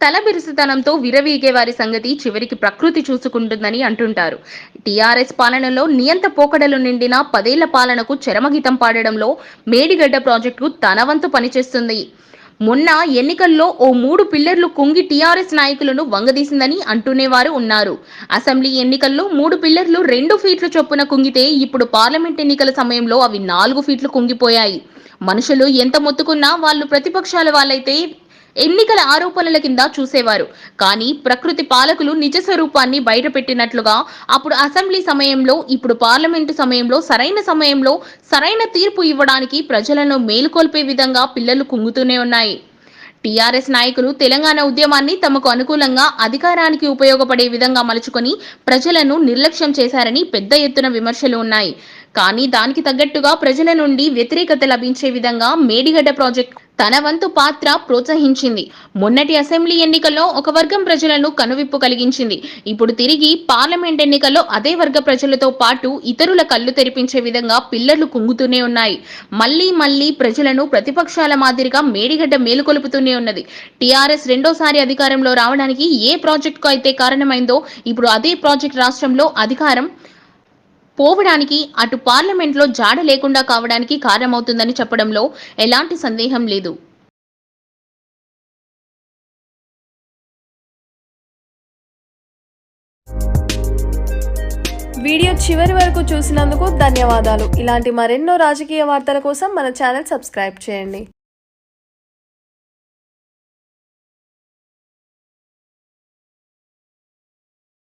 తలబిరుసుతనంతో విరవీగే వారి సంగతి చివరికి ప్రకృతి చూసుకుంటుందని అంటుంటారు. టీఆర్ఎస్ పాలనలో నియంత పోకడలు నిండిన పదేళ్ళ పాలనకు చరమగీతం పాడడంలో మేడిగడ్డ ప్రాజెక్టు తన వంతు పనిచేస్తుంది. మొన్న ఎన్నికల్లో ఓ మూడు పిల్లర్లు కుంగి టీఆర్ఎస్ నాయకులను వంగదీసిందని అంటూనేవారు ఉన్నారు. అసెంబ్లీ ఎన్నికల్లో మూడు పిల్లర్లు రెండు ఫీట్ల చొప్పున కుంగితే ఇప్పుడు పార్లమెంట్ ఎన్నికల సమయంలో అవి నాలుగు ఫీట్లు కుంగిపోయాయి. మనుషులు ఎంత మొత్తుకున్నా వాళ్ళు ప్రతిపక్షాల వాళ్ళైతే ఎన్నికల ఆరోపణల కింద చూసేవారు. కానీ ప్రకృతి పాలకులు నిజ స్వరూపాన్ని బయటపెట్టినట్లుగా అప్పుడు అసెంబ్లీ సమయంలో ఇప్పుడు పార్లమెంటు సమయంలో సరైన సమయంలో సరైన తీర్పు ఇవ్వడానికి ప్రజలను మేలుకొల్పే విధంగా పిల్లలు కుంగుతూనే ఉన్నాయి. టీఆర్ఎస్ నాయకులు తెలంగాణ ఉద్యమాన్ని తమకు అనుకూలంగా అధికారానికి ఉపయోగపడే విధంగా మలుచుకొని ప్రజలను నిర్లక్ష్యం చేశారని పెద్ద ఎత్తున విమర్శలు ఉన్నాయి. కానీ దానికి తగ్గట్టుగా ప్రజల నుండి వ్యతిరేకత లభించే విధంగా మేడిగడ్డ ప్రాజెక్ట్ తన వంతు పాత్ర ప్రోత్సహించింది. మొన్నటి అసెంబ్లీ ఎన్నికల్లో ఒక వర్గం ప్రజలను కనువిప్పు కలిగించింది. ఇప్పుడు తిరిగి పార్లమెంట్ ఎన్నికల్లో అదే వర్గ ప్రజలతో పాటు ఇతరుల కళ్ళు తెరిపించే విధంగా పిల్లర్లు కుంగుతూనే ఉన్నాయి. మళ్ళీ మళ్ళీ ప్రజలను ప్రతిపక్షాల మాదిరిగా మేడిగడ్డ మేలుకొలుపుతూనే ఉన్నది. టీఆర్ఎస్ రెండోసారి అధికారంలో రావడానికి ఏ ప్రాజెక్టుకు అయితే కారణమైందో ఇప్పుడు అదే ప్రాజెక్ట్ రాష్ట్రంలో అధికారం పోవడానికి అటు పార్లమెంట్లో జాడ లేకుండా కావడానికి కారణమవుతుందని చెప్పడంలో ఎలాంటి సందేహం లేదు. వీడియో చివరి వరకు చూసినందుకు ధన్యవాదాలు. ఇలాంటి మరెన్నో రాజకీయ వార్తల కోసం మన ఛానల్ సబ్స్క్రైబ్ చేయండి.